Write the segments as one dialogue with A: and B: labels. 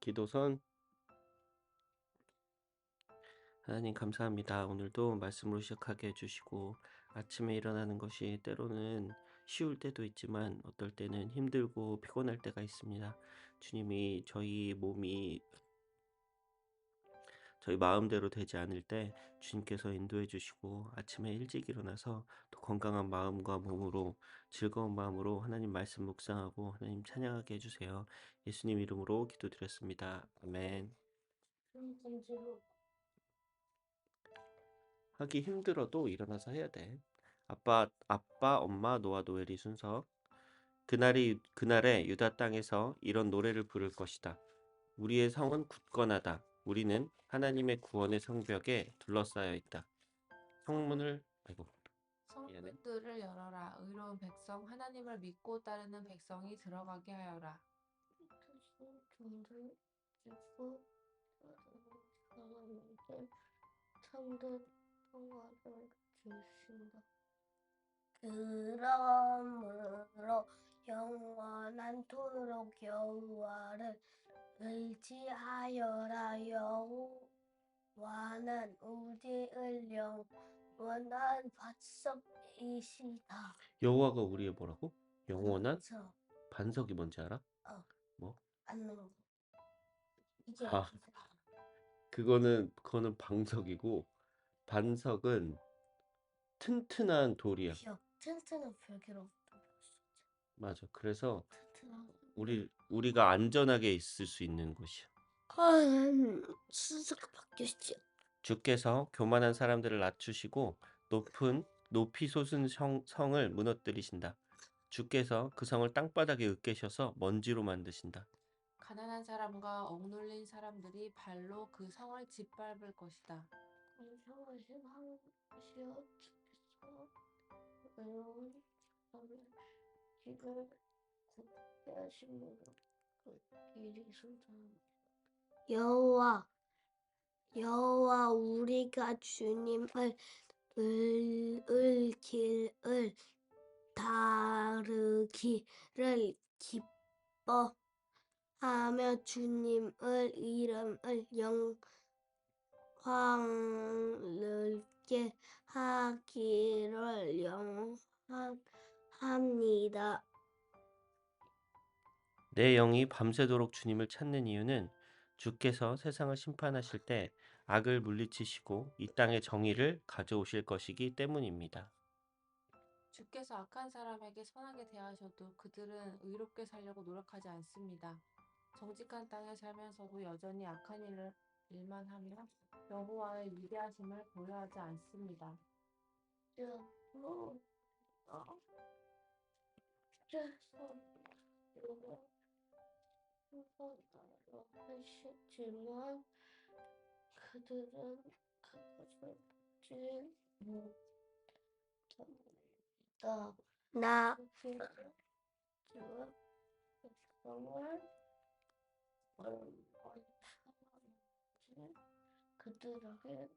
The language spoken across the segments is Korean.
A: 기도선 하나님 감사합니다. 오늘도 말씀으로 시작하게 해주시고 아침에 일어나는 것이 때로는 쉬울 때도 있지만 어떨 때는 힘들고 피곤할 때가 있습니다. 주님이 저희 몸이 저희 마음대로 되지 않을 때 주님께서 인도해 주시고 아침에 일찍 일어나서 또 건강한 마음과 몸으로 즐거운 마음으로 하나님 말씀 묵상하고 하나님 찬양하게 해주세요. 예수님 이름으로 기도드렸습니다. 아멘. 하기 힘들어도 일어나서 해야 돼. 아빠, 아빠, 엄마, 노아, 노엘이 순서. 그날이 그날에 유다 땅에서 이런 노래를 부를 것이다. 우리의 성은 굳건하다. 우리는 하나님의 구원의 성벽에 둘러싸여 있다. 성문을 아이고.
B: 성문들을 열어라. 의로운 백성, 하나님을 믿고 따르는 백성이 들어가게 하여라.
C: 정도 주고 하나님께 참된 평화를 주신다. 그러므로 영원한 토록 여호와를 의지하여라 여호와는 우리의 영원한 반석이시다.
A: 여호와가 우리의 뭐라고? 영원한
C: 저
A: 반석이 뭔지 알아?
C: 않는 거. 이제
A: 아. 그거는 그거는 방석이고 반석은 튼튼한 돌이야.
C: 튼튼한 벽이로부터
A: 맞아. 그래서 우리 우리가 안전하게 있을 수 있는 곳이야.
C: 아, 순서가 바뀌었지.
A: 주께서 교만한 사람들을 낮추시고 높은 높이 솟은 성, 성을 무너뜨리신다. 주께서 그 성을 땅바닥에 으깨셔서 먼지로 만드신다.
B: 가난한 사람과 억눌린 사람들이 발로 그 성을 짓밟을 것이다.
C: 성하신 하나시여 주께서 외로운 사람을 길을 여호와 여호와 우리가 주님을 을, 을 길을 다르기를 기뻐하며 주님을 이름을 영광롭게 하기를 영원합니다.
A: 내 영이 밤새도록 주님을 찾는 이유는 주께서 세상을 심판하실 때 악을 물리치시고 이 땅의 정의를 가져오실 것이기 때문입니다.
B: 주께서 악한 사람에게 선하게 대하셔도 그들은 의롭게 살려고 노력하지 않습니다. 정직한 땅에 살면서도 여전히 악한 일을 일만 하며 여호와의 위대하심을 고려하지 않습니다.
C: 여호와 주께서 하시지만 그들은 그것을 지 못합니다. 나 백성을 그들에게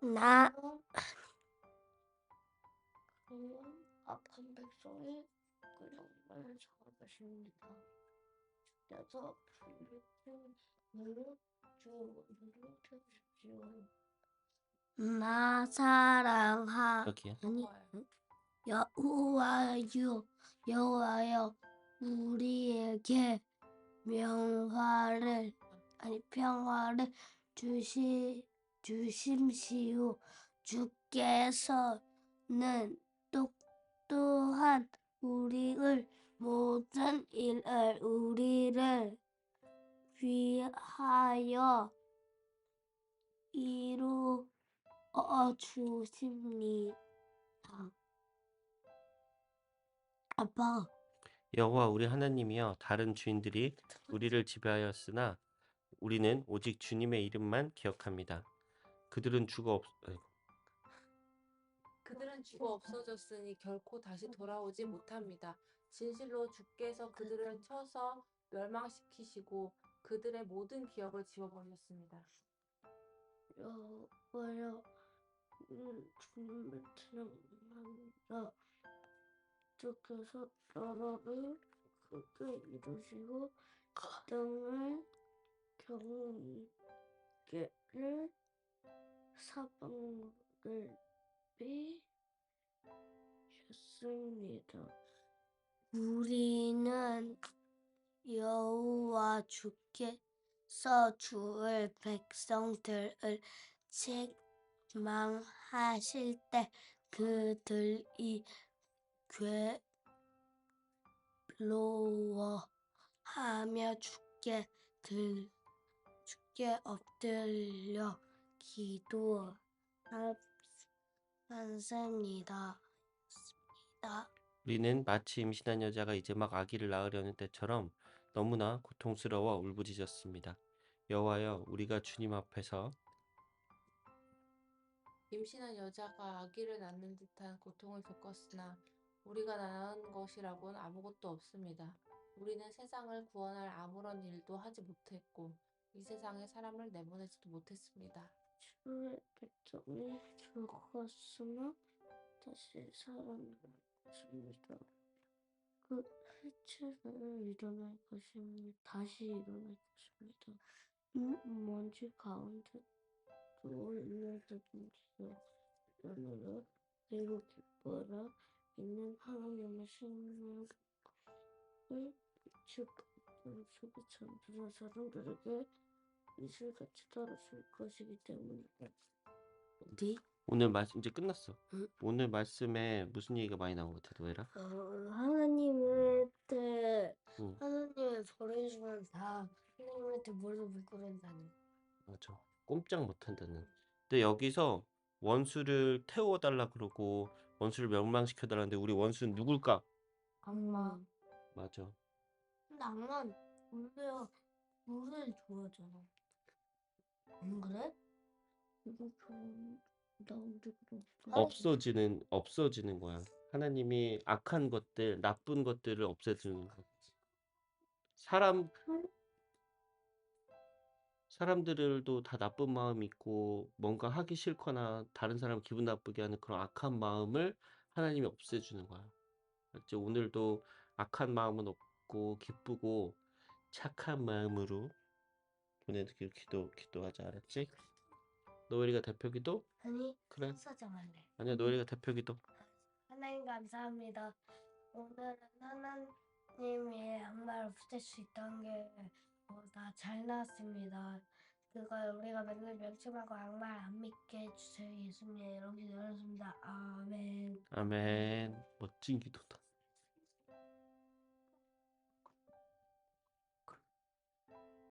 C: 나 그는 백성이 그 정말 잘하십니다. 주께서 불을 누르 주를 주십시오. 나 사랑하
A: 여기요.
C: 아니
B: 여호와여,
C: 여호와여 여호와여 우리에게 명화를 아니 평화를 주시 주심시오 주께서는 또 또한 우리를 모든 일을 우리를 위하여 이루어 주십니다. 아빠,
A: 여호와 우리 하나님이여 다른 주인들이 우리를 지배하였으나 우리는 오직 주님의 이름만 기억합니다. 그들은 주가 없.
B: 그들은 죽어 없어졌으니 결코 다시 돌아오지 못합니다. 진실로 주께서 그들을 쳐서 멸망시키시고 그들의 모든 기억을 지워버렸습니다.
C: 여호와여 음, 주님을 찬양합니다. 주께서 나라를 크게 이루시고 땅을 경계를 사방을 비셨습니다. 우리는 여호와 주께서 주을 백성들을 책망하실 때 그들이 괴로워하며 주께 들 주께 엎드려 기도하 였습니다.
A: 우리는 마치 임신한 여자가 이제 막 아기를 낳으려는 때처럼 너무나 고통스러워 울부짖었습니다. 여호와여, 우리가 주님 앞에서
B: 임신한 여자가 아기를 낳는 듯한 고통을 겪었으나 우리가 낳은 것이라고는 아무것도 없습니다. 우리는 세상을 구원할 아무런 일도 하지 못했고 이 세상에 사람을 내보내지도 못했습니다.
C: 주의 백성이 죽었으나 다시 살아날 것입니다. 그 해체를 일어날 것입니다. 다시 일어날 것입니다. 음, 먼지 가운데 또 있는다든지요. 일어나라 그리고 기뻐라 있는 하나님의 비추고 속에 잠드는 사람들에게 이슬같이 떨어질 것이기 때문이다. 네?
A: 오늘 말씀 이제 끝났어.
C: 응.
A: 오늘 말씀에 무슨 얘기가 많이 나온 것 같아, 노예라?
C: 어, 하나님한테
A: 응.
C: 하나님을 버려주면 다 하나님한테 무릎을 꿇는다는
A: 맞아. 꼼짝 못 한다는. 근데 여기서 원수를 태워달라 그러고 원수를 멸망시켜 달라는데 우리 원수는 누굴까?
C: 악마.
A: 맞아.
C: 근데 악마는 원래 물을 좋아하잖아. 안 그래? 이거 좀 나온데 그럼
A: 없어지는 없어지는 거야. 하나님이 악한 것들, 나쁜 것들을 없애주는 거. 사람 사람들도 다 나쁜 마음이 있고 뭔가 하기 싫거나 다른 사람 기분 나쁘게 하는 그런 악한 마음을 하나님이 없애주는 거야. 알지? 오늘도 악한 마음은 없고 기쁘고 착한 마음으로 보내드길 기도 기도하자 알았지? 노엘이가 대표 기도?
C: 아니
A: 그래.
C: 사장 할래.
A: 아니야 노엘이가 대표 기도.
C: 하나님 감사합니다. 오늘은 하나님이 악마를 없앨 수 있다는 게다 잘 나왔습니다. 그걸 우리가 맨날 명심하고 악마를 안 믿게 해주세요. 예수님 이렇게 열었습니다. 아멘.
A: 아멘. 멋진 기도다.